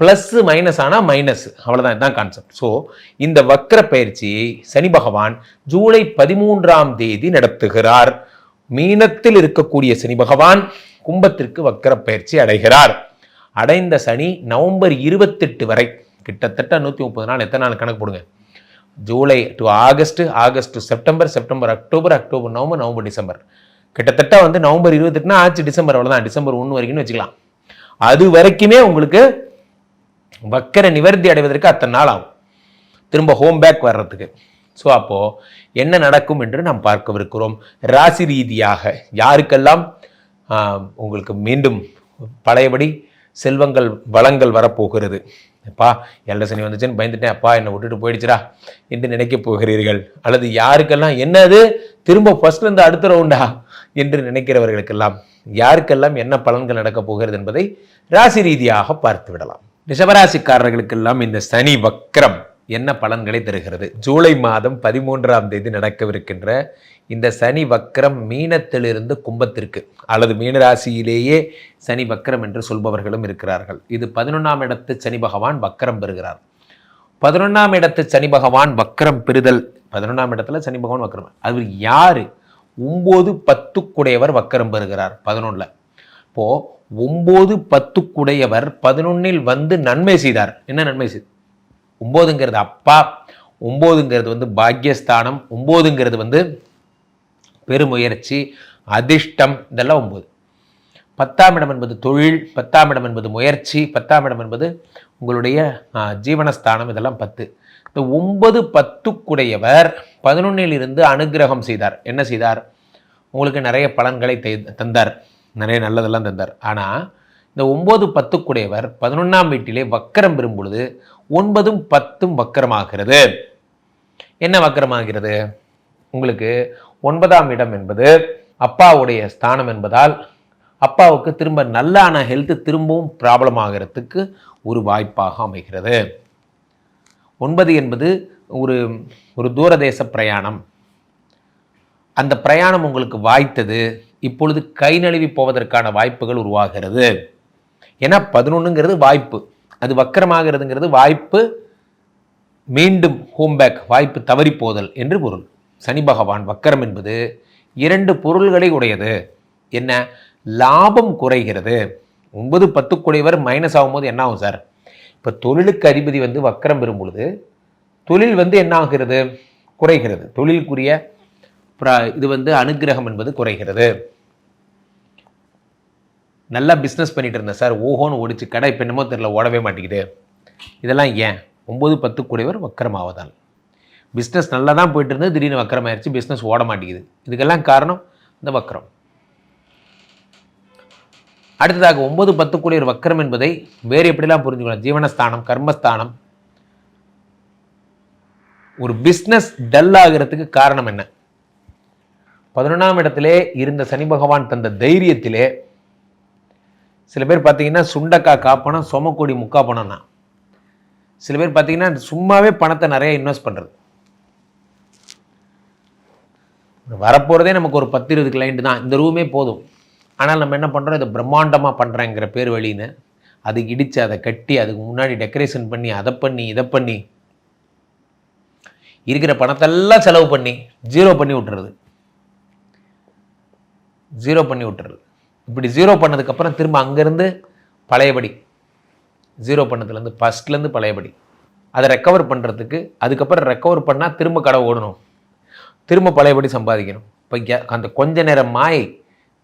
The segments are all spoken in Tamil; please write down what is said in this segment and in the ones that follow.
plus minus ஆனால் மைனஸ் அவ்வளோதான் இதுதான் கான்செப்ட் ஸோ இந்த வக்கர பயிற்சியை சனி பகவான் ஜூலை பதிமூன்றாம் தேதி நடத்துகிறார். மீனத்தில் இருக்கக்கூடிய சனி பகவான் கும்பத்திற்கு வக்கர பயிற்சி அடைகிறார். அடைந்த சனி நவம்பர் இருபத்தெட்டு வரை கிட்டத்தட்ட நூற்றி முப்பது நாள். எத்தனை நாள் கணக்கு போடுங்க? July to August August to September September October October November November December. கிட்டத்தட்ட வந்து நவம்பர் இருபத்தெட்டுனா ஆச்சு டிசம்பர். அவ்வளோதான் டிசம்பர் ஒன்று வரைக்கும்னு வச்சுக்கலாம். அது வரைக்குமே உங்களுக்கு வக்கர நிவர்த்தி அடைவதற்கு அத்தனை நாள் ஆகும். திரும்ப ஹோம் பேக் வர்றதுக்கு. ஸோ அப்போது என்ன நடக்கும் என்று நாம் பார்க்கவிருக்கிறோம். ராசி ரீதியாக யாருக்கெல்லாம் உங்களுக்கு மீண்டும் பழையபடி செல்வங்கள் வளங்கள் வரப்போகிறது. அப்பா எல்ல சனி வந்துச்சுன்னு பயந்துட்டேன். அப்பா என்னை விட்டுட்டு போயிடுச்சுடா என்று நினைக்கப் போகிறீர்கள். அல்லது யாருக்கெல்லாம் என்னது? திரும்ப ஃபர்ஸ்ட்லேருந்து அடுத்த ரவுண்டா என்று நினைக்கிறவர்களுக்கெல்லாம் யாருக்கெல்லாம் என்ன பலன்கள் நடக்கப் போகிறது என்பதை ராசி ரீதியாக பார்த்து விடலாம். ரிஷபராசிக்காரர்களுக்கெல்லாம் இந்த சனி வக்ரம் என்ன பலன்களை தருகிறது? ஜூலை மாதம் பதிமூன்றாம் தேதி நடக்கவிருக்கின்ற இந்த சனி வக்ரம் மீனத்திலிருந்து கும்பத்திற்கு அல்லது மீனராசியிலேயே சனி வக்ரம் என்று சொல்பவர்களும் இருக்கிறார்கள். இது பதினொன்றாம் இடத்து சனி பகவான் வக்ரம் பெறுகிறார். பதினொன்றாம் இடத்து சனி பகவான் வக்ரம் பெறுதல். பதினொன்றாம் இடத்துல சனி பகவான் வக்ரம். அவர் யார்? ஒம்பது பத்துக்குடையவர் வக்கரம் பெறுகிறார். பதினொன்றில் அப்போது ஒம்பது பத்துக்குடையவர் பதினொன்னில் வந்து நன்மை செய்தார். என்ன நன்மை செய்தார் ஒம்போதுங்கிறது அப்பா ஒம்போதுங்கிறது வந்து பாக்யஸ்தானம் ஒம்போதுங்கிறது வந்து பெருமுயற்சி அதிர்ஷ்டம் இதெல்லாம் ஒம்பது. பத்தாம் இடம் என்பது தொழில் பத்தாம் இடம் என்பது முயற்சி பத்தாம் இடம் என்பது உங்களுடைய ஜீவனஸ்தானம் இதெல்லாம் பத்து. இந்த ஒன்பது பத்துக்குடையவர் பதினொன்னில் இருந்து அனுக்கிரகம் செய்தார். என்ன செய்தார்? உங்களுக்கு நிறைய பலன்களை தந்தார். நிறைய நல்லதெல்லாம் தந்தார். ஆனால் இந்த ஒம்பது பத்துக்குடையவர் பதினொன்றாம் வீட்டிலே வக்கரம் பெறும் பொழுது ஒன்பதும் பத்தும் வக்கரமாகிறது. என்ன வக்கரமாகிறது? உங்களுக்கு ஒன்பதாம் இடம் என்பது அப்பாவுடைய ஸ்தானம் என்பதால் அப்பாவுக்கு திரும்ப நல்லான ஹெல்த் திரும்பவும் ப்ராப்ளம் ஆகிறதுக்கு ஒரு வாய்ப்பாக அமைகிறது. ஒன்பது என்பது ஒரு ஒரு தூரதேச பிரயாணம். அந்த பிரயாணம் உங்களுக்கு வாய்த்தது. இப்பொழுது கை நழுவி போவதற்கான வாய்ப்புகள் உருவாகிறது. ஏன்னா பதினொன்றுங்கிறது வாய்ப்பு. அது வக்கரமாகிறதுங்கிறது வாய்ப்பு மீண்டும் ஹோம் பேக் வாய்ப்பு தவறி போதல் என்று பொருள். சனி பகவான் வக்கரம் என்பது இரண்டு பொருள்களை உடையது. என்ன? லாபம் குறைகிறது. ஒன்பது பத்துக்குடையவர் மைனஸ் ஆகும்போது என்ன ஆகும் சார்? இப்போ தொழிலுக்கு அதிபதி வந்து வக்கரம் பெறும் பொழுது தொழில் வந்து என்ன ஆகிறது? குறைகிறது. தொழிலுக்குரிய இது வந்து அனுக்கிரகம் என்பது குறைகிறது. நல்லா பிஸ்னஸ் பண்ணிட்டு இருந்தேன் சார். ஓஹோன்னு ஓடிச்சு கடை இப்போ என்னமோ தெரியல ஓடவே மாட்டேங்குது. இதெல்லாம் ஏன்? ஒம்பது பத்து கூடியவர் வக்கரமாவதால் பிஸ்னஸ் நல்லா தான் போயிட்டு இருந்தது திடீர்னு வக்கரமாயிருச்சு பிஸ்னஸ் ஓட மாட்டேங்குது. இதுக்கெல்லாம் காரணம் இந்த வக்கரம். அடுத்ததாக ஒன்பது பத்து கூடியவர் வக்கரம் என்பதை வேறு எப்படிலாம் புரிஞ்சுக்கலாம் ஜீவனஸ்தானம் கர்மஸ்தானம். ஒரு பிஸ்னஸ் டல் ஆகிறதுக்கு காரணம் என்ன? பதினொன்றாம் இடத்திலே இருந்த சனி பகவான் தந்த தைரியத்திலே சில பேர் பார்த்தீங்கன்னா சுண்டக்காய் காப்பணம் சொமக்கொடி முக்கா பணம்னா. சில பேர் பார்த்தீங்கன்னா சும்மாவே பணத்தை நிறைய இன்வெஸ்ட் பண்ணுறது வரப்போகிறதே நமக்கு ஒரு பத்து இருபது கிளைண்ட் தான். இந்த ரூமே போதும். ஆனால் நம்ம என்ன பண்ணுறோம் இதை பிரம்மாண்டமாக பண்ணுறேங்கிற பேர் வழின்னு அது இடித்து அதை கட்டி அதுக்கு முன்னாடி டெக்கரேஷன் பண்ணி அதை பண்ணி இதை பண்ணி இருக்கிற பணத்தெல்லாம் செலவு பண்ணி ஜீரோ பண்ணி விட்டுறது. ஜீரோ பண்ணி விட்டுறது. இப்படி ஜீரோ பண்ணதுக்கப்புறம் திரும்ப அங்கேருந்து பழையபடி. ஜீரோ பண்ணதுலேருந்து ஃபஸ்ட்லேருந்து பழையபடி. அதை ரெக்கவர் பண்ணுறதுக்கு அதுக்கப்புறம் ரெக்கவர் பண்ணால் திரும்ப கடை ஓடணும். திரும்ப பழையபடி சம்பாதிக்கணும். இப்போ அந்த கொஞ்ச நேரம் மாயை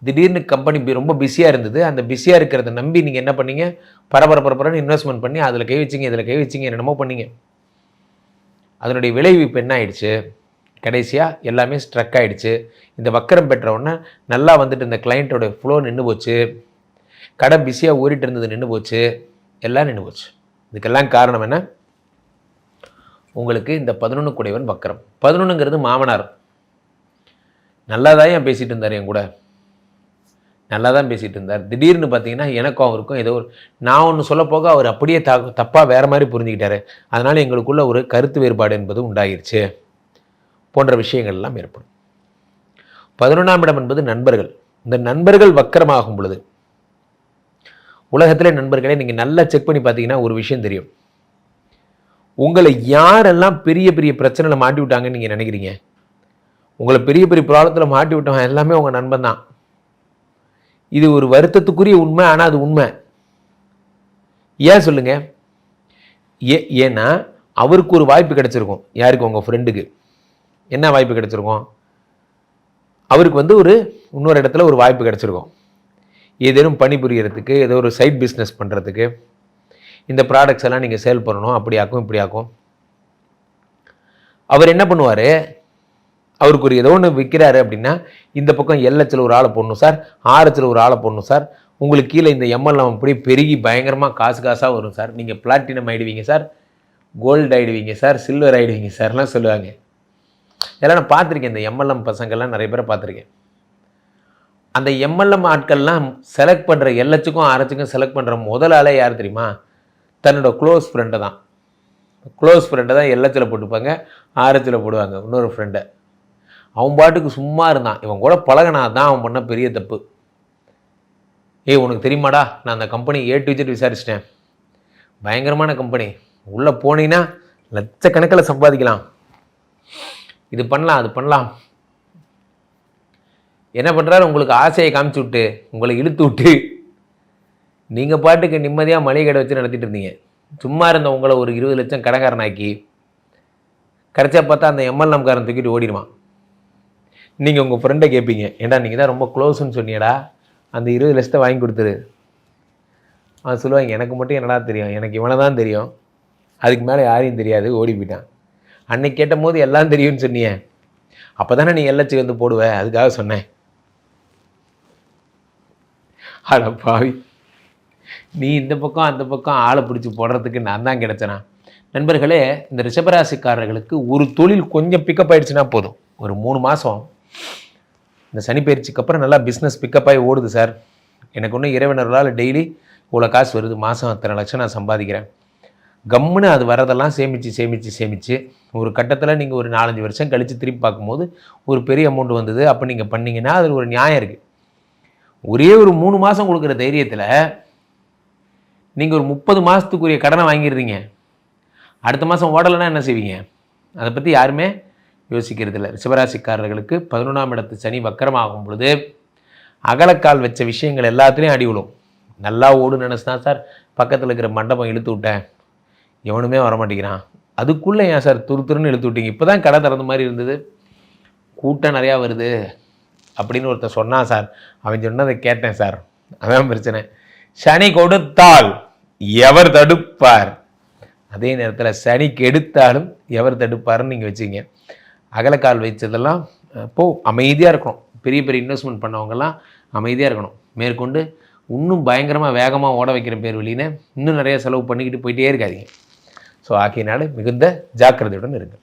திடீர்னு கம்பெனி ரொம்ப பிஸியாக இருந்தது. அந்த பிஸியாக இருக்கிறத நம்பி நீங்கள் என்ன பண்ணீங்க? பரபர பரபரன்னு இன்வெஸ்ட்மெண்ட் பண்ணி அதில் கை வச்சிங்க இதில் கை வச்சிங்க என்னென்னமோ பண்ணீங்க. அதனுடைய விளைவு இப்போ என்ன ஆயிடுச்சு? கடைசியாக எல்லாமே ஸ்ட்ரக் ஆகிடுச்சு இந்த வக்கரம் பெற்றவுடனே நல்லா வந்துட்டு இந்த கிளைண்ட்டோட ஃப்ளோ நின்று போச்சு. கடை பிஸியாக ஓடிட்டு இருந்தது நின்று போச்சு. எல்லாம் நின்று போச்சு. இதுக்கெல்லாம் காரணம் என்ன? உங்களுக்கு இந்த பதினொன்று குடைவன் வக்கரம். பதினொன்றுங்கிறது மாமனார். நல்லா தான் ஏன் பேசிகிட்டு இருந்தார் என் கூட? நல்லா தான் பேசிகிட்டு இருந்தார். திடீர்னு பார்த்தீங்கன்னா எனக்கும் அவருக்கும் ஏதோ ஒரு நான் ஒன்று சொல்ல போக அவர் அப்படியே த தப்பாக வேறு மாதிரி புரிஞ்சுக்கிட்டாரு. அதனால் எங்களுக்குள்ள ஒரு கருத்து வேறுபாடு என்பது உண்டாகிருச்சு போன்ற விஷயங்கள் எல்லாம் ஏற்படும். பதினொன்றாம் இடம் என்பது நண்பர்கள். இந்த நண்பர்கள் வக்கரமாகும் பொழுது உலகத்திலே நண்பர்களே நீங்கள் நல்லா செக் பண்ணி பார்த்தீங்கன்னா ஒரு விஷயம் தெரியும். உங்களை யாரெல்லாம் பெரிய பெரிய பிரச்சனையில் மாட்டி விட்டாங்கன்னு நீங்கள் நினைக்கிறீங்க? உங்களை பெரிய பெரிய ப்ராப்ளத்தில் மாட்டி விட்டவன் எல்லாமே உங்கள் நண்பன் தான். இது ஒரு வருத்தத்துக்குரிய உண்மை ஆனால் அது உண்மை. ஏன் சொல்லுங்க? ஏ ஏன்னா அவருக்கு ஒரு வாய்ப்பு கிடைச்சிருக்கும். யாருக்கு? உங்கள் ஃப்ரெண்டுக்கு என்ன வாய்ப்பு கிடைச்சிருக்கும்? அவருக்கு வந்து ஒரு இன்னொரு இடத்துல ஒரு வாய்ப்பு கிடைச்சிருக்கும். ஏதேனும் பணிபுரியறதுக்கு ஏதோ ஒரு சைட் பிஸ்னஸ் பண்ணுறதுக்கு இந்த ப்ராடக்ட்ஸ் எல்லாம் நீங்கள் சேல் பண்ணணும் அப்படி ஆக்கும் இப்படி ஆக்கும். அவர் என்ன பண்ணுவார்? அவருக்கு ஒரு ஏதோ ஒன்று விற்கிறாரு அப்படின்னா இந்த பக்கம் எல்ஹெச்சில் ஒரு ஆளை போடணும் சார் ஆர்ஹெச்சில் ஒரு ஆளை போடணும் சார். உங்களுக்கு கீழே இந்த எம்எல்எம் அப்படி பெருகி பயங்கரமாக காசு காசாக வரும் சார். நீங்கள் பிளாட்டினம் ஆகிடுவீங்க சார். கோல்டு ஆகிடுவீங்க சார். சில்வர் ஆகிடுவீங்க சார்லாம் சொல்லுவாங்க. இதெல்லாம் நான் பார்த்துருக்கேன். இந்த எம்எல்எம் பசங்கள்லாம் நிறைய பேரை பார்த்துருக்கேன். அந்த எம்எல்எம் ஆட்கள்லாம் செலக்ட் பண்ணுற எல்லச்சுக்கும் ஆர்ஹெச்சுக்கும் செலக்ட் பண்ணுற முதல் ஆளே யார் தெரியுமா? தன்னோட க்ளோஸ் ஃப்ரெண்டை தான். க்ளோஸ் ஃப்ரெண்டை தான் எல்லத்தில் போட்டுப்பாங்க ஆரத்தில் போடுவாங்க. இன்னொரு ஃப்ரெண்டை அவன் பாட்டுக்கு சும்மா இருந்தான். இவன் கூட பழகினா தான் அவன் பண்ண பெரிய தப்பு. ஏய் உனக்கு தெரியுமாடா? நான் அந்த கம்பெனி ஏ டு ஜெட் விசாரிச்சிட்டேன். பயங்கரமான கம்பெனி உள்ளே போனீங்கன்னா லட்சக்கணக்கில் சம்பாதிக்கலாம். இது பண்ணலாம் அது பண்ணலாம். என்ன பண்ணுறாரு உங்களுக்கு ஆசையை காமிச்சு விட்டு உங்களை இழுத்து விட்டு நீங்கள் பாட்டுக்கு நிம்மதியாக மளிகை கடை வச்சு நடத்திட்டு இருந்தீங்க. சும்மா இருந்த உங்களை ஒரு இருபது லட்சம் கடைக்காரனாக்கி கடைசியா பார்த்தா அந்த எம்எல்எம்காரன் தூக்கிட்டு ஓடிடுவான். நீங்கள் உங்கள் ஃப்ரெண்டை கேட்பீங்க ஏண்டா நீங்கள் தான் ரொம்ப க்ளோஸ்ன்னு சொன்னியடா. அந்த இருபது லட்சத்தை வாங்கி கொடுத்துரு. அவன் சொல்லுவாங்க எனக்கு மட்டும் என்னடா தெரியும்? எனக்கு இவனை தான் தெரியும். அதுக்கு மேலே யாரையும் தெரியாது. ஓடி போயிட்டான். அன்னைக்கு கேட்ட போது எல்லாம் தெரியும்னு சொன்னியே. அப்போ தானே நீ எல்லச்சி வந்து போடுவ? அதுக்காக சொன்னேன். அட பாவி. நீ இந்த பக்கம் அந்த பக்கம் ஆளை பிடிச்சி போடுறதுக்கு நான் தான் கிடச்சேனா? நண்பர்களே இந்த ரிஷபராசிக்காரர்களுக்கு ஒரு தொழில் கொஞ்சம் பிக்கப் ஆகிடுச்சுன்னா போதும். ஒரு மூணு மாதம் இந்த சனி பயிற்சிக்கு அப்புறம் நல்லா பிஸ்னஸ் பிக்கப் ஆகி ஓடுது சார். எனக்கு ஒன்றும் இறைவனர்களால் டெய்லி இவ்வளோ காசு வருது. மாதம் அத்தனை லட்சம் நான் சம்பாதிக்கிறேன். கம்முன்னு அது வரதெல்லாம் சேமித்து சேமித்து சேமித்து ஒரு கட்டத்தில் நீங்கள் ஒரு நாலஞ்சு வருஷம் கழித்து திருப்பி பார்க்கும்போது ஒரு பெரிய அமௌண்ட் வந்தது. அப்போ நீங்கள் பண்ணிங்கன்னா அதில் ஒரு நியாயம் இருக்குது ஒரே ஒரு மூணு மாதம் கொடுக்குற தைரியத்தில் நீங்கள் ஒரு முப்பது மாதத்துக்குரிய கடனை வாங்கிடுறீங்க. அடுத்த மாதம் ஓடலைன்னா என்ன செய்வீங்க? அதை பற்றி யாருமே யோசிக்கிறது இல்லை. பதினொன்றாம் இடத்து சனி வக்கரமாகும் பொழுது அகலக்கால் வச்ச விஷயங்கள் எல்லாத்துலேயும் அடி விழும் நல்லா ஓடு நினச்சினா சார் பக்கத்தில் இருக்கிற மண்டபம் இழுத்து விட்டேன். எவனுமே வரமாட்டேங்கிறான். அதுக்குள்ளே ஏன் சார் துரு துருன்னு இழுத்து விட்டீங்க? இப்போ தான் கடை திறந்த மாதிரி இருந்தது. கூட்டம் நிறையா வருது அப்படின்னு ஒருத்தர் சொன்னான் சார். அவன் சொன்னதை கேட்டேன் சார். அதான் பிரச்சனை. சனி கொடுத்தால் எவர் தடுப்பார்? அதே நேரத்தில் சனி கெடுத்தாலும் எவர் தடுப்பாருன்னு நீங்கள் வச்சுங்க அகலக்கால் வச்சதெல்லாம் போ அமைதியாக இருக்கணும். பெரிய பெரிய இன்வெஸ்ட்மெண்ட் பண்ணவங்கெல்லாம் அமைதியாக இருக்கணும். மேற்கொண்டு இன்னும் பயங்கரமாக வேகமாக ஓட வைக்கிற பேர் வெளியின இன்னும் நிறைய செலவு பண்ணிக்கிட்டு போயிட்டே இருக்காதிங்க. ஸோ ஆகியனால மிகுந்த ஜாக்கிரதையுடன் இருங்கள்.